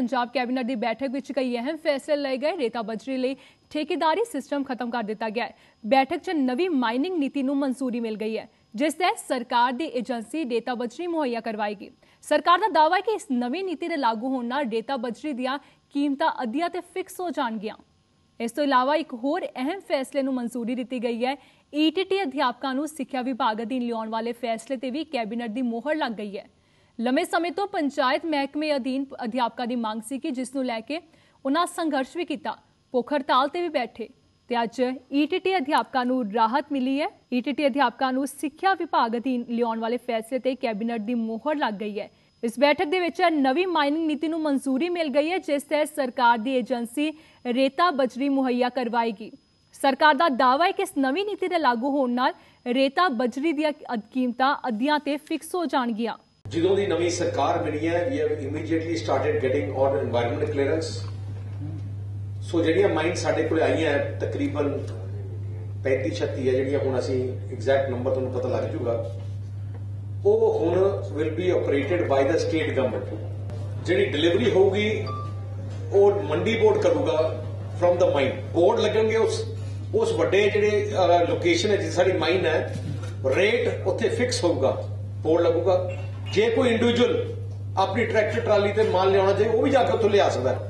Punjab cabinet ਦੀ ਬੈਠਕ ਵਿੱਚ ਕਈ ਅਹਿਮ ਫੈਸਲੇ ਲਏ ਗਏ। ਰੇਤਾ ਬਜਰੀ ਲਈ ਠੇਕੇਦਾਰੀ ਸਿਸਟਮ ਖਤਮ ਕਰ ਦਿੱਤਾ ਗਿਆ ਹੈ। ਬੈਠਕ 'ਚ ਨਵੀਂ ਮਾਈਨਿੰਗ ਨੀਤੀ ਨੂੰ ਮਨਜ਼ੂਰੀ ਮਿਲ ਗਈ ਹੈ, ਜਿਸ ਤਹਿਤ ਸਰਕਾਰ ਦੀ ਏਜੰਸੀ ਰੇਤਾ ਬਜਰੀ ਮੁਹੱਈਆ ਕਰਵਾਏਗੀ। ਸਰਕਾਰ ਦਾ ਦਾਅਵਾ ਹੈ ਕਿ ਇਸ ਨਵੀਂ ਨੀਤੀ ਦੇ ਲਾਗੂ ਹੋਣ ਨਾਲ ਰੇਤਾ ਬਜਰੀ ਦੀਆਂ ਕੀਮਤਾਂ ਅੱਧੀਆਂ ਤੇ ਫਿਕਸ ਹੋ ਜਾਣਗੀਆਂ। ਇਸ ਤੋਂ ਇਲਾਵਾ ਇੱਕ ਹੋਰ ਅਹਿਮ ਫੈਸਲੇ ਨੂੰ ਮਨਜ਼ੂਰੀ ਦਿੱਤੀ ਗਈ ਹੈ। ਈਟੀਟੀ ਅਧਿਆਪਕਾਂ ਨੂੰ ਸਿੱਖਿਆ ਵਿਭਾਗ ਅਧੀਨ ਲਿਆਉਣ ਵਾਲੇ ਫੈਸਲੇ ਤੇ ਵੀ ਕੈਬਨਿਟ ਦੀ ਮੋਹਰ ਲੱਗ ਗਈ ਹੈ। ਲੰਮੇ ਸਮੇਂ ਤੋਂ ਪੰਚਾਇਤ ਮਹਿਕਮੇ ਅਧੀਨ ਅਧਿਆਪਕਾਂ ਦੀ ਮੰਗ ਸੀ ਕਿ ਜਿਸ ਨੂੰ ਲੈ ਕੇ ਉਹਨਾਂ ਸੰਘਰਸ਼ ਵੀ ਕੀਤਾ। ਭੁੱਖ ਹੜਤਾਲ ਤੇ ਵੀ ਬੈਠੇ। ਤੇ ਅੱਜ ਈਟੀਟੀ ਅਧਿਆਪਕਾਂ ਨੂੰ ਰਾਹਤ ਮਿਲੀ ਹੈ। ਈਟੀਟੀ ਅਧਿਆਪਕਾਂ ਨੂੰ ਸਿੱਖਿਆ ਵਿਭਾਗ ਅਧੀਨ ਲਿਆਉਣ ਵਾਲੇ ਫੈਸਲੇ ਤੇ ਕੈਬਨਿਟ ਦੀ ਮੋਹਰ ਲੱਗ ਗਈ ਹੈ। ਇਸ ਬੈਠਕ ਦੇ ਵਿੱਚ ਨਵੀਂ ਮਾਈਨਿੰਗ ਨੀਤੀ ਨੂੰ ਮਨਜ਼ੂਰੀ ਮਿਲ ਗਈ ਹੈ, ਜਿਸ ਤਹਿਤ ਸਰਕਾਰ ਦੀ ਏਜੰਸੀ ਰੇਤਾ ਬਜਰੀ ਮੁਹੱਈਆ ਕਰਵਾਏਗੀ। ਸਰਕਾਰ ਦਾ ਦਾਅਵਾ ਹੈ ਕਿ ਇਸ ਨਵੀਂ ਨੀਤੀ ਦੇ ਲਾਗੂ ਹੋਣ ਨਾਲ ਰੇਤਾ ਬਜਰੀ ਦੀਆਂ ਕੀਮਤਾਂ ਅੱਧੀਆਂ ਤੇ ਫਿਕਸ ਹੋ ਜਾਣਗੀਆਂ। ਜਦੋਂ ਦੀ ਨਵੀਂ ਸਰਕਾਰ ਬਣੀ ਹੈ we have immediately started getting on environment clearance so ਜਿਹੜੀਆਂ ਮਾਈਨ ਸਾਡੇ ਕੋਲ ਆਈਆਂ ਤਕਰੀਬਨ 35 ਹੈ, ਜਿਹੜੀਆਂ ਹੁਣ ਅਸੀਂ ਐਗਜ਼ੈਕਟ ਨੰਬਰ ਤੁਹਾਨੂੰ ਪਤਾ ਲੱਗ ਜੂਗਾ, ਉਹ ਹੁਣ will be operated by the state government ਜਿਹੜੀ ਡਿਲੀਵਰੀ ਹੋਊਗੀ, ਉਹ ਮੰਡੀ ਬੋਰਡ ਕਰੂਗਾ ਫਰਮ ਦਾ ਮਾਈਨ ਬੋਰਡ ਲੱਗਣਗੇ ਉਸ ਉਸ ਵੱਡੇ ਜਿਹੜੇ ਲੋਕੇਸ਼ਨ ਹੈ, ਜਿੱਥੇ ਸਾਡੀ ਮਾਈਨ ਹੈ ਰੇਟ ਉੱਥੇ ਫਿਕਸ ਹੋਊਗਾ ਬੋਰਡ ਲੱਗੂਗਾ। ਜੇ ਕੋਈ ਇੰਡੀਵਿਜੂਅਲ ਆਪਣੀ ਟਰੈਕਟਰ ਟਰਾਲੀ ਤੇ ਮਾਲ ਲਿਆਉਣਾ ਚਾਹੇ, ਉਹ ਵੀ ਜਾ ਕੇ ਉੱਥੋਂ ਲਿਆ ਸਕਦਾ ਹੈ।